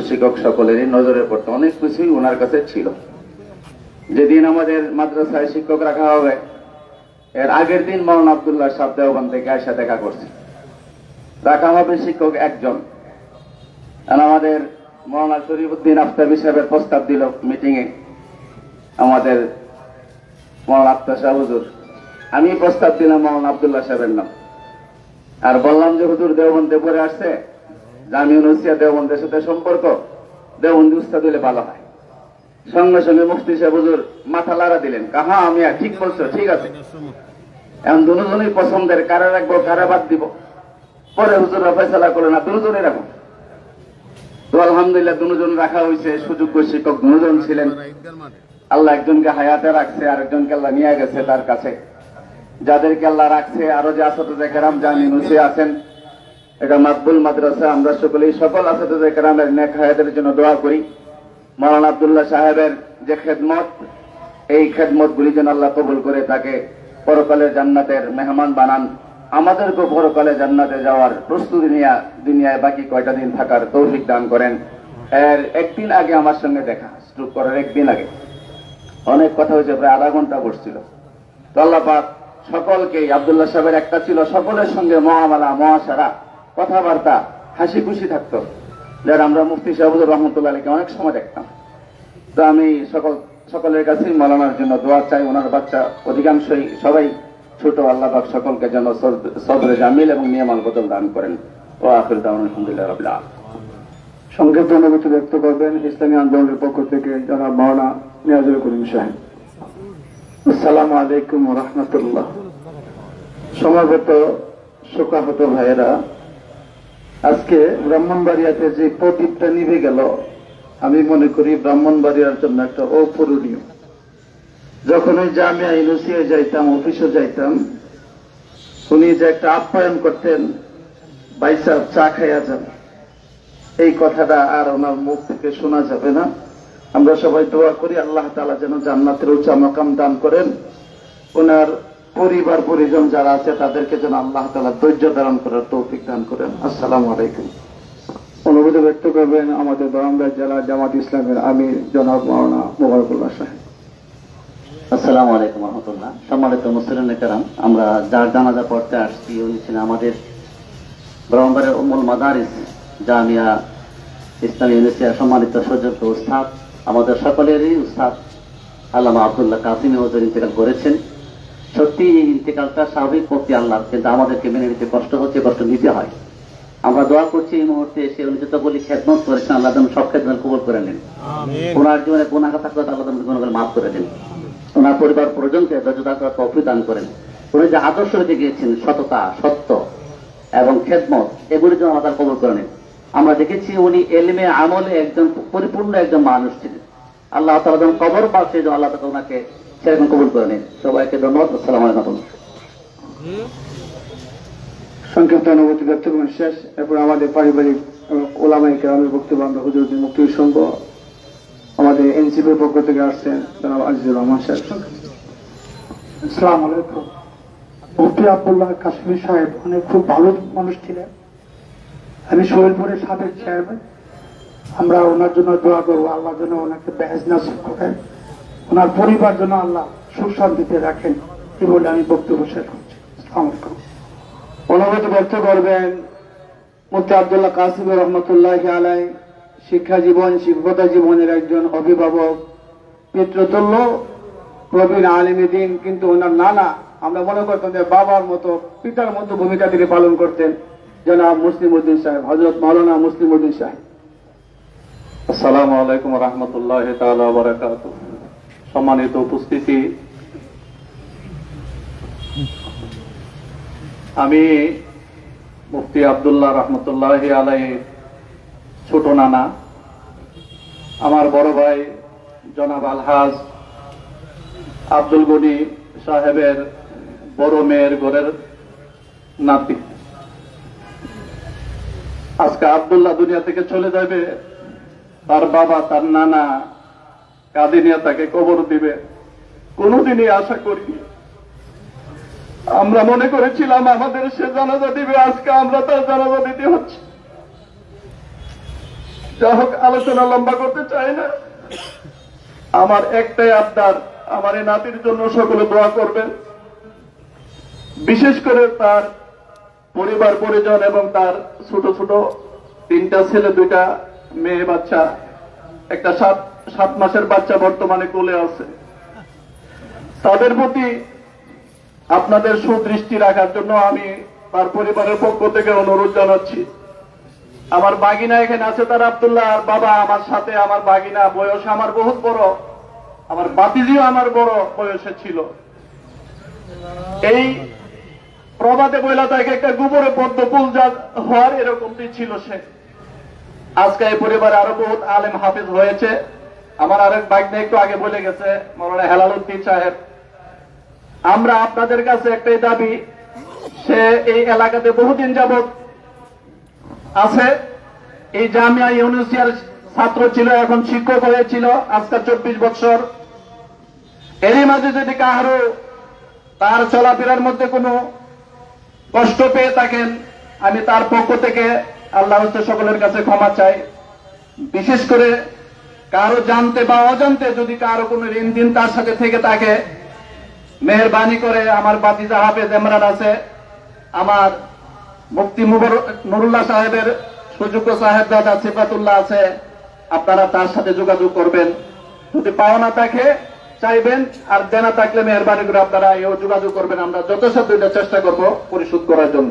শিক্ষক সকলেরই নজরে পড়তো। অনেক কিছুই ওনার কাছে ছিল। যেদিন আমাদের মাদ্রাসায় শিক্ষক রাখা হবে, এর আগের দিন মৌলানা আবদুল্লাহ সাহ দেওবান থেকে আসা দেখা করছে। রাখা হবে শিক্ষক একজন। আর আমাদের মৌলানা শরীফুদ্দিন আফতাবি সাহেবের প্রস্তাব দিল মিটিং এ আমাদের মৌলানা আফতাব সাহেব, হুজুর, আমি প্রস্তাব দিলাম মৌলানা আবদুল্লাহ সাহেবের নাম। আর বললাম যে হুজুর দেওবন্দে পরে আসছে জামিউন হুসিয়া দেওবন্দের সাথে সম্পর্ক। দেওবন্দি উস্তাদ দিলে ভালো হয়। সঙ্গে সঙ্গে মুফতি সাহেব হুজুর মাথা লাড়া দিলেন। কাহা আমি আর ঠিক বলছো, ঠিক আছে। এখন দুজনই পছন্দের, কারা রাখব, কারা বাদ দিব? পরে হুজুররা ফেসলা করলেন না দুজনই রাখো তো আলহামদুলিল্লাহ দুজন রাখা হয়েছে সুযোগ্য শিক্ষক দুজন ছিলেন। আল্লাহ একজনকে হায়াতে রাখছে আর একজনকে আল্লাহ নিয়ে গেছে তার কাছে। যাদেরকে আল্লাহ রাখছে, আরও যে আসাদে কেরাম জানি নুসে আছেন। এটা মাকবুল মাদ্রাসা। আমরা সকলেই সকল আসাদে কেরামের নেক হায়াতের জন্য দোয়া করি। মাওলানা আব্দুল্লাহ সাহেবের যে খেদমত, এই খেদমত গুলি যেন আল্লাহ কবুল করে তাকে পরকালের জান্নাতের মেহমান বানান। আমাদেরকেও পরকালে জান্নাতে যাওয়ার প্রস্তুতি নিয়ে দুনিয়ায় বাকি কয়টা দিন থাকার তৌফিক দান করেন। এর একদিন আগে আমার সঙ্গে দেখা, স্ট্রোক করার একদিন আগে। অনেক কথা হয়েছে, প্রায় আধা ঘণ্টা বসছিল। তো আল্লাহ সকলকে আব্দুল্লাহ সাহেবের একটা ছিল, সকলের সঙ্গে মহামালা, মহাসারা। কথাবার্তা, হাসি খুশি থাকতো। যার আমরা মুফতি সাহেবুর রহমতুল্লাহ আলীকে অনেক সময় দেখতাম। তো আমি সকল, সকলের কাছেই মলানার জন্য দোয়া চাই, ওনার বাচ্চা অধিকাংশই সবাই ছোট, আল্লাহ পাক সকলকে যেন সদরে জামিল এবং নিয়মাল বদল দান করেন। ও আখির দাওয়ান, আলহামদুলিল্লাহ রাব্বিল সংক্ষিপ্ত অনুভূতি ব্যক্ত করবেন ইসলামী আন্দোলনের পক্ষ থেকে জনাব মাওলানা নিয়াজুল করিম সাহেব। আসসালামু আলাইকুম রহমতুল্লাহ। সমাগত শোকাহত ভাইয়েরা আজকে ব্রাহ্মণবাড়িয়াতে যে প্রদীপটা নিভে গেল, আমি মনে করি ব্রাহ্মণবাড়িয়ার জন্য একটা অপূরণীয়। যখন ওই জামিয়া ইউনিভার্সিটি যাইতাম, অফিসে যাইতাম, উনি যে একটা আপ্যায়ন করতেন বাইসাব চা খাইয়া যান। এই কথাটা আর ওনার মুখ থেকে শোনা যাবে না। আমরা সবাই দোয়া করি আল্লাহ তালা যেন জান্নাতের উচ্চ মাকাম দান করেন। ওনার পরিবার, পরিজন যারা আছে, তাদেরকে যেন আল্লাহ তালা ধৈর্য ধারণ করার তৌফিক দান করেন। আসসালাম আলাইকুম। অনুভূতি ব্যক্ত করবেন আমাদের বরমবাড়ি জেলা জামাত ইসলামের আমির জনাব মাওলানা মোবারকুল্লাহ সাহেব। আসসালামু আলাইকুম রহমতুল্লাহ। সম্মানিত মুসলিম কারাম, আমরা যার জানাজা পড়তে আসছি, উনি ছিলেন আমাদের ব্রহ্মবারের উমুল মাদারিস জামিয়া ইসলামী ইউনিভার্সিটির সম্মানিত সুযোগ্য উস্তাদ, আমাদের সকলেরই উস্তাদ আল্লামা আবদুল্লাহ কাসিম হজুর ইন্তেকাল করেছেন। সত্যি এই ইন্তেকালটা স্বাভাবিক করতে আল্লাহ কিন্তু আমাদেরকে মেনে নিতে কষ্ট হচ্ছে কষ্ট নিতে হয়। আমরা দোয়া করছি এই মুহূর্তে সে উনি যত বলি খেদমত করেছেন আল্লাহ যেন সব খেদমত কবল করে নেন। ওনার জীবনে গুণাগা থাকলে আল্লাহ যেন গুণাগুলো মাফ করে দেন। ওনার পরিবার পরিজনকে ধৈর্যতা করার তৌফিক দান করেন। উনি যে আদর্শ রেখে গিয়েছেন সততা সত্য এবং খেদমত এগুলি যেন আল্লাহ কবুল করে নেন। আমরা দেখেছি উনি এলমে আমলে একজন পরিপূর্ণ একজন মানুষ ছিলেন। আল্লাহ তালা যখন কবর পাচ্ছে যেন আল্লাহ তালা ওনাকে সেরকম কবুল করে নেন সবাইকে ধন্যবাদ। আসসালাম আলাইকুম। সংক্ষিপ্ত অনুভূতি ব্যক্ত করবেন শেষ এরপর আমাদের পারিবারিক ওলামাই কেরামের বক্তব্য আমরা হুজুরুদ্দিন মুক্তি শুনব আমাদের এনসিপির পক্ষ থেকে আসছেন জনাব আজিজুর রহমান সাহেব। আসসালামু আলাইকুম। মুফতি আব্দুল্লাহ কাশ্মীর সাহেব অনেক খুব ভালো মানুষ ছিলেন। আমি শরীরপুরের সাবেক চেয়ারম্যান আমরা ওনার জন্য দোয়া করব। আল্লাহ যেন ওনাকে বেহেজ নাসিব করেন ওনার পরিবার যেন আল্লাহ সুশান্তিতে রাখেন এই বলে আমি বক্তব্য শেষ করছি। অনুভূতি ব্যক্ত করবেন মুফতি আবদুল্লাহ কাসিম রহমতুল্লাহ আলাই শিক্ষা জীবন শিক্ষকতা জীবনের একজন অভিভাবক পিতৃতুল্য প্রবীণ আলিম দিন কিন্তু ওনার নানা আমরা মনে করতাম যে বাবার মতো পিতার মতো ভূমিকা তিনি পালন করতেন। জনাব মুসলিম উদ্দিন সাহেব হজরত মৌলানা মুসলিম উদ্দিন সাহেব। আসসালামু আলাইকুম রহমতুল্লাহ বারাকাত সম্মানিত উপস্থিতি। আমি মুফতি আবদুল্লাহ রহমতুল্লাহ আলাই ছোট নানা, আমার বড় ভাই জনাব আলহাজ আব্দুল গনি সাহেবের বড় মেয়ের ঘরের নাতি। আজকে আবদুল্লাহ দুনিয়া থেকে চলে যাবে, তার বাবা, তার নানা কাদিনিয়া তাকে কবর দিবে। কোনোদিনই আশা করিনি। আমরা মনে করেছিলাম আমাদের সে জানাজা দিবে, আজকে আমরা তার জানাজা দিতে হচ্ছে। যা হোক, আলোচনা লম্বা করতে চাই না। আমার একটাই আবদার, আমার এই নাতির জন্য সকলে দোয়া করবেন। বিশেষ করে তার পরিবার, পরিজন এবং তার ছোট ছোট তিনটা ছেলে, দুইটা মেয়ে, বাচ্চা, একটা সাত সাত মাসের বাচ্চা বর্তমানে কোলে আছে। তাদের প্রতি আপনাদের সুদৃষ্টি রাখার জন্য আমি তার পরিবারের পক্ষ থেকে অনুরোধ জানাচ্ছি। আমার বাগিনা এখানে আছে তার আব্দুল্লাহ, আর বাবা আমার সাথে আমার বাগিনা, বয়স আমার বহুত বড়। আমার বাতিজিও আমার বড় বয়সে ছিল। এই প্রবাদে বইলা তাকে একটা গোবরে পদ্ম ফুল যা হওয়ার এরকমটি ছিল সে। আজকে এই পরিবারে আরও বহুত আলেম হাফিজ হয়েছে। আমার আরেক বাইক একটু আগে বলে গেছে, মৌলানা হেলাল উদ্দিন সাহেব, আমরা আপনাদের কাছে একটাই দাবি, সে এই এলাকাতে বহুদিন যাবত আছে। এই জামিয়া ইউনিভার্সিটির ছাত্র ছিল, এখন শিক্ষক হয়েছিল, আজকাল চব্বিশ বছর। এরই মাঝে যদি কাহারো তার চলাফেরার মধ্যে কোনো কষ্ট পেয়ে থাকেন, আমি তার পক্ষ থেকে আল্লাহ সকলের কাছে ক্ষমা চাই। বিশেষ করে কারও জানতে বা অজান্তে যদি কারও কোনো ঋণ দিন তার সাথে থেকে থাকে, মেহরবানি করে আমার বাতিজা হাফেজ এমরান আছে, আমার মুফতি মুবর- নুরুল্লাহ সাহেবের সুযোগ্য সাহেব দাদা সিফাতুল্লাহ আছে, আপনারা তার সাথে যোগাযোগ করবেন। যদি পাওনা থাকে, চাইবেন, আর দেনা থাকলে মেহরবানি করে আপনারা এও যোগাযোগ করবেন। আমরা যথাসাধ্য এটা চেষ্টা করব পরিশোধ করার জন্য।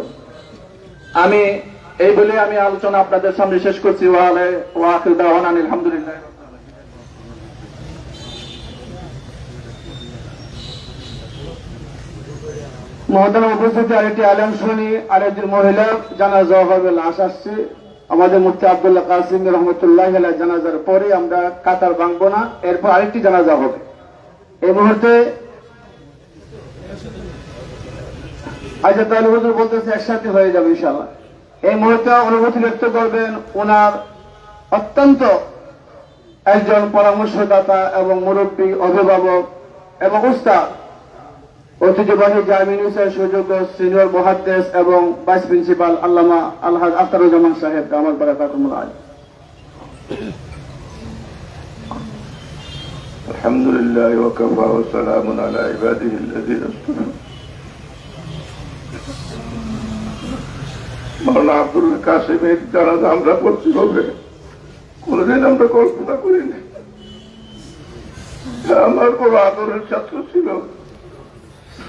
আমি এই বলে আমি আলোচনা আপনাদের সামনে শেষ করছি। ওয়ালে ওয়াকিল দাওয়ান আলহামদুলিল্লাহ মহতারাম উপস্থিতি, আরেকটি আলেম শুনি আরেকটি মহিলা জানাজা হবে লাশ আসছে। আমাদের মুফতি আব্দুল্লাহ কাসিম রহমতুল্লাহ জানাজার পরে আমরা কাতার ভাঙবো না, এরপর আরেকটি জানাজা হবে। এই মুহূর্তে আচ্ছা তাহলে হুজুর বলতেছে, একসাথে হয়ে যাবে ইনশাল্লাহ এই মুহূর্তে অনুভূতি ব্যক্ত করবেন ওনার অত্যন্ত একজন পরামর্শদাতা এবং মুরব্বী, অভিভাবক এবং উস্তাদ ঐতিহ্যবাহী জামিনুসের সুযোগ্য সিনিয়র মহাদ্দেশ এবং ভাইস প্রিন্সিপাল আল্লামা আলহাজ আখতারুজ্জামান সাহেব আমার বারাকাতুমুল আজ الحمد لله وكفى وسلام على عباده الذين اصطفى মৌলানা আব্দুল কাসিমের জানাজা আমরা পড়তে হবে কোনদিন আমরা কল্পনা করিনি আমার বড় আদরের ছাত্র ছিল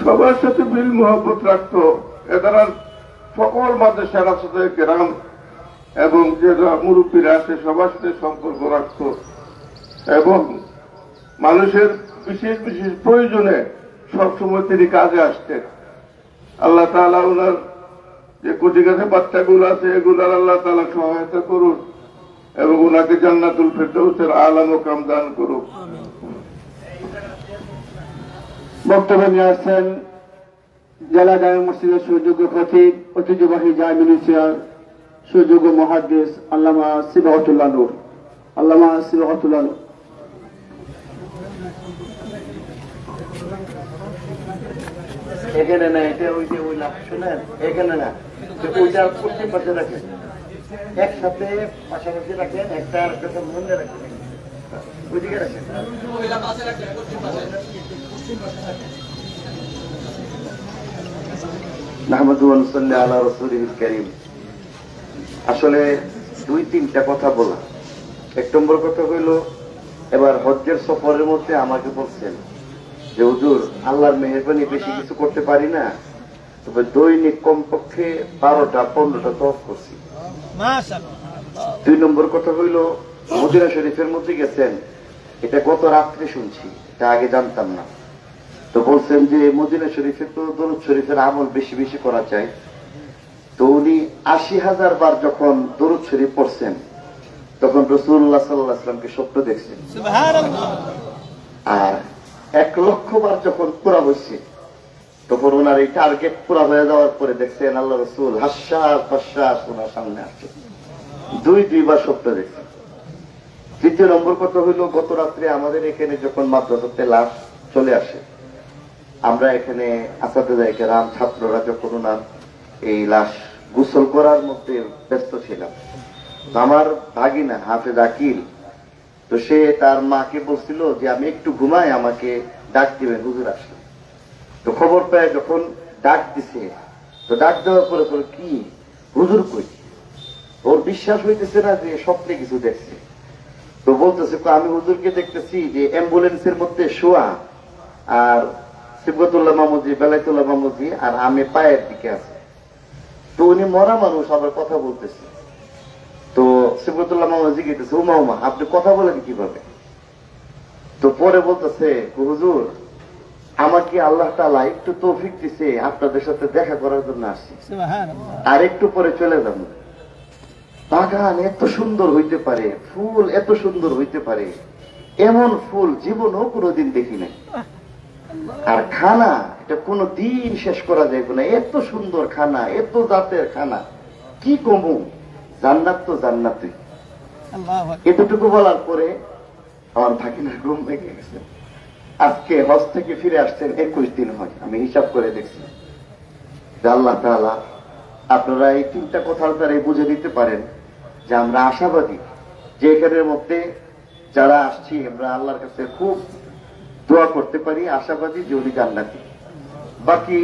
সবার সাথে মিল মোহাম্মত রাখতো। এদারা সকল মাদ্রাসার সাথে গ্রাম এবং যে মুরব্বীরা আছে সবার সাথে সম্পর্ক রাখতো। এবং মানুষের বিশেষ বিশেষ প্রয়োজনে সবসময় তিনি কাজে আসতেন। আল্লাহ তাআলা ওনার যে কোটি কাছে বাচ্চাগুলো আছে, এগুলার আল্লাহ তাআলা সহায়তা করুন এবং ওনাকে জান্নাতুল ফেরদৌসের আলাম কাম দান করুন বক্তব্য নিয়ে আসছেন জেলা জামে মসজিদের সুযোগ্য খতিব, ঐতিহ্যবাহী জামিনুসিয়ার সুযোগ্য মহাদ্দেশ আল্লামা সিবাহতুল্লাহ নূর। আল্লামা সিবাহতুল্লাহ নূর। এখানে না, এটা ওই যে ওই লাভ শুনেন? এখানে না ওইটা পশ্চিম পাশে রাখেন। একসাথে পাশাপাশি রাখেন, একটা একটা মনে রাখেন। ওইদিকে রাখেন। আসলে দুই তিনটা কথা বলা এক নম্বর কথা হইল এবার হজ্জের সফরের মধ্যে আমাকে বলছেন যে হুজুর আল্লাহর মেহরবানি বেশি কিছু করতে পারি না তবে দৈনিক কমপক্ষে বারোটা পনেরোটা তফ করছি। দুই নম্বর কথা হইল মদিনা শরীফের মধ্যে গেছেন এটা গত রাত্রে শুনছি এটা আগে জানতাম না। তো বলছেন যে মদিনা শরীফে তো দরুদ শরীফের আমল বেশি বেশি করা চাই। তো উনি আশি হাজার বার যখন দরুদ শরীফ পড়ছেন তখন রসুল্লাহ সাল্লাহামকে স্বপ্ন দেখছেন। আর এক লক্ষ বার যখন পুরা হচ্ছে তখন ওনার এই টার্গেট পুরা হয়ে যাওয়ার পরে দেখছেন আল্লাহ রসুল হাস্যাস হাস্যাস ওনার সামনে আসছে। দুই দুইবার স্বপ্ন দেখছেন। তৃতীয় নম্বর কথা হইল গত রাত্রে আমাদের এখানে যখন মাদ্রাসাতে লাশ চলে আসে আমরা এখানে আসাদে রাম ছাত্ররা যখন ওনার এই লাশ গোসল করার মধ্যে ব্যস্ত ছিলাম। আমার ভাগিনা হাফেজ আকিল, তো সে তার মাকে বলছিল যে, আমি একটু ঘুমাই, আমাকে ডাক দিবেন, হুজুর আসলে তো খবর পেয়ে যখন ডাক দিছে, তো ডাক দেওয়ার পরে পরে কি? হুজুর কই? ওর বিশ্বাস হইতেছে না যে, স্বপ্নে কিছু দেখছে। তো বলতেছে, আমি হুজুরকে দেখতেছি যে, অ্যাম্বুলেন্সের মধ্যে শোয়া আর সিবগতুল্লাহ মামুজি বেলাইতুল্লাহ মামুজি আর আমি পায়ের দিকে আছে। তো উনি মরা মানুষ আবার কথা বলতেছে। তো সিবগতুল্লাহ মামা জিজ্ঞেস উমা উমা আপনি কথা বলেন কীভাবে? তো পরে বলতেছে হুজুর আমাকে আল্লাহ তালা একটু তৌফিক দিছে আপনাদের সাথে দেখা করার জন্য আসছি। আর একটু পরে চলে যাব। বাগান এত সুন্দর হইতে পারে ফুল এত সুন্দর হইতে পারে এমন ফুল জীবনও কোনোদিন দেখি নাই। আর খানা এটা কোনো দিন শেষ করা যাবে না। এত সুন্দর খানা এত জাতের খানা। কি কমু? জান্নাত তো জান্নাতই। এতটুকু বলার পরে আমার ভাগিনার ঘুম ভেঙে গেছে। আজকে হজ থেকে ফিরে আসছেন একুশ দিন হয় আমি হিসাব করে দেখছি। আল্লাহ তাআলা আপনারা এই তিনটা কথার দ্বারা বুঝে দিতে পারেন যে আমরা আশাবাদী যে এখানের মধ্যে যারা আসছি আমরা আল্লাহর কাছে খুব দোয়া করতে পারি আশাবাদী যে উনি জান্নাতি। বাকি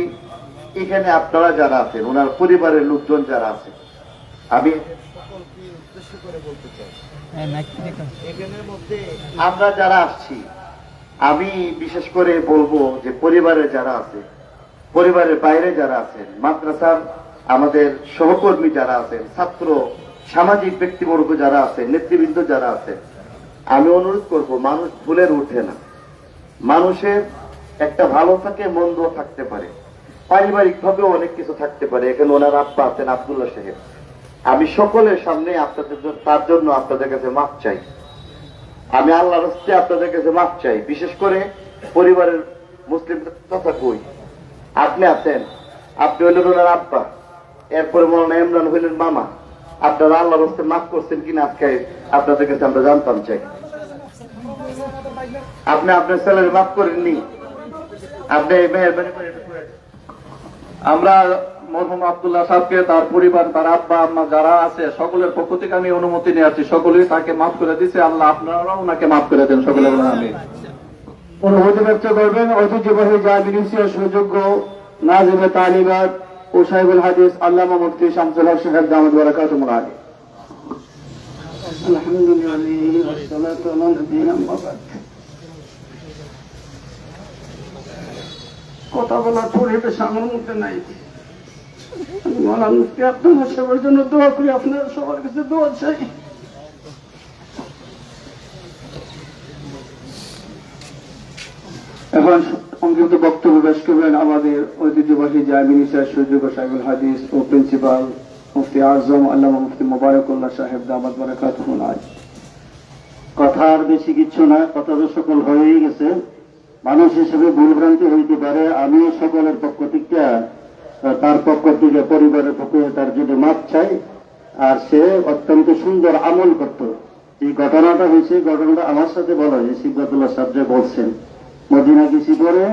এখানে আপনারা যারা আছেন ওনার পরিবারের লোকজন যারা আছে আমি আমরা যারা আসছি আমি বিশেষ করে বলব যে পরিবারে যারা আছে পরিবারের বাইরে যারা আছেন মাদ্রাসার আমাদের সহকর্মী যারা আছেন ছাত্র সামাজিক ব্যক্তিবর্গ যারা আছেন নেতৃবৃন্দ যারা আছেন আমি অনুরোধ করব মানুষ ভুলের উঠে না। মানুষের একটা ভালো থাকে মন্দ থাকতে পারে। পারিবারিক ভাবেও অনেক কিছু থাকতে পারে। এখানে ওনার আব্বা আছেন আব্দুল্লাহ সাহেব। আমি সকলের সামনে আপনাদের তার জন্য আপনাদের কাছে মাপ চাই। আমি আল্লাহর হস্তে আপনাদের কাছে মাপ চাই। বিশেষ করে পরিবারের মুসলিম কথা কই। আপনি আছেন, আপনি হইলেন ওনার আব্বা। এরপরে মৌলানা ইমরান হইলেন মামা। আপনারা আল্লাহর হস্তে মাফ করছেন কিনা আজকে আপনাদের কাছে আমরা জানতাম চাই। আপনি আপনার ছেলের মাফ করেননি। আপনি আমরা মরহুম আব্দুল্লাহ সাহেবকে তার পরিবার তার আব্বা আম্মা যারা আছে সকলের পক্ষ থেকে আমি অনুমতি নিয়ে আসছি। সকলেই তাকে মাফ করে দিছে। আল্লাহ আপনারাও ওনাকে মাফ করে দেন। সকলে আমি অনুভূতি ব্যক্ত করবেন ঐতিহ্যবাহী যা জামিনিসিয়া সুযোগ্য নাজিমে তালিবাত ও সাহেবুল হাদিস আল্লামা মুফতি শামসুল হক সাহেব দামদ বারাকাতুম আলী। আলহামদুলিল্লাহ কথা বলার পরিবেশ আমার মধ্যে নাই। মুফতি আপনার জন্য দোয়া করি সবার কাছে দোয়া চাই। এখন বক্তব্য পেশ করবেন আমাদের ঐতিহ্যবাহী সুযোগ্য সাহেবুল হাদিস ও প্রিন্সিপাল মুফতি আজম আল্লাহ মুফতি মোবারকুল্লাহ সাহেব দামাদ বারাকাত কথা আর বেশি কিচ্ছু না কথা তো সকল হয়েই গেছে। মানুষ হিসেবে ভুলভ্রান্তি হইতে পারে, আমিও সকলের পক্ষ থেকে তার পক্ষ থেকে, পরিবারের পক্ষ তার যদি মাপ চাই, আর সে অত্যন্ত সুন্দর আমল করত। এই ঘটনাটা হয়েছে ঘটনাটা আমার সাথে বলা হয় সিদ্ধাতুল্লাহ সাহেব বলছেন। মদিনা গেছি পরে,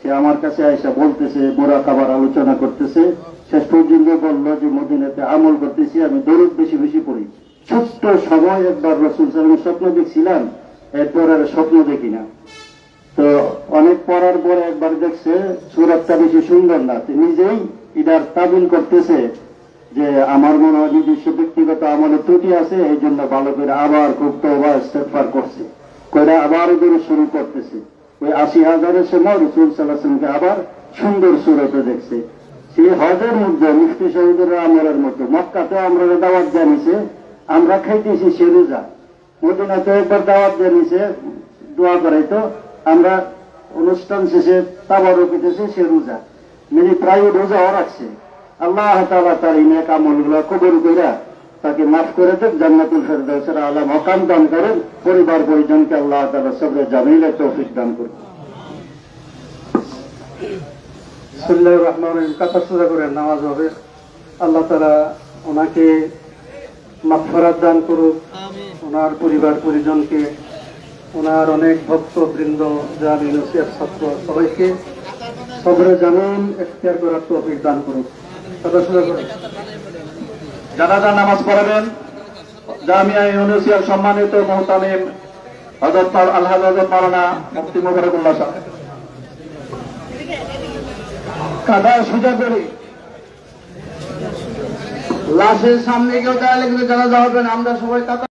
সে আমার কাছে আয়সা বলতেছে, মোরা খাবার আলোচনা করতেছে। শেষ পর্যন্ত বলল যে, মদিনাতে আমল করতেছি, আমি দরুদ বেশি বেশি পড়ি। ছোট্ট সময় একবার রসুল সালামের স্বপ্ন দেখছিলাম, এরপর আর স্বপ্ন দেখি না। তো অনেক পড়ার পরে একবার দেখছে, সুরাতটা বেশি সুন্দর না। নিজেই এটার তাবিল করতেছে যে আমার মনে হয় নিজস্ব ব্যক্তিগত আমলে ত্রুটি আছে, এই জন্য ভালো করে আবার খুব তোবা ইস্তেগফার করছে। কইরা আবার এগুলো শুরু করতেছে ওই আশি হাজারের সময় রসুল সাল্লাহামকে আবার সুন্দর সুরতে দেখছে। সেই হজের মধ্যে মুফতি শহীদের আমলের মতো মক্কাতে আমরা দাওয়াত জানিছে আমরা খাইতেছি সে রোজা। মদিনাতে একবার দাওয়াত জানিছে দোয়া করাইতো, আমরা অনুষ্ঠান শেষে তাবার পেতেছে সে রোজা। মানে প্রায় রোজাও রাখছে আল্লাহ তাআলা তার এই নেক আমলগুলো কবর কইরা তাকে মাফ করে দেন জান্নাতুল ফেরদাউসের আলা মকাম দান করেন। পরিবার পরিজনকে আল্লাহ তালা সবরে জামিলে তৌফিক দান করুন। সাল্লাহ রহমান কাতার সোজা করে নামাজ হবে। আল্লাহ তারা ওনাকে মাফরাত দান করুক। ওনার পরিবার পরিজনকে ওনার অনেক ভক্ত বৃন্দ জামি নসিয়ার ছাত্র সবাইকে সবরে জামিন এখতিয়ার করার তৌফিক দান সোজা জানাজা নামাজ পড়াবেন, জামিয়া ইউনিভার্সিটির সম্মানিত মোহতামিম হজরত আল্লাহ হজরত মাওলানা মুফতি মুবারকুল্লাহ সাহেব। কাদা সোজা করে। লাশের সামনে কেউ দাঁড়ালে কিন্তু জানাজা হবে না আমরা সবাই কাতা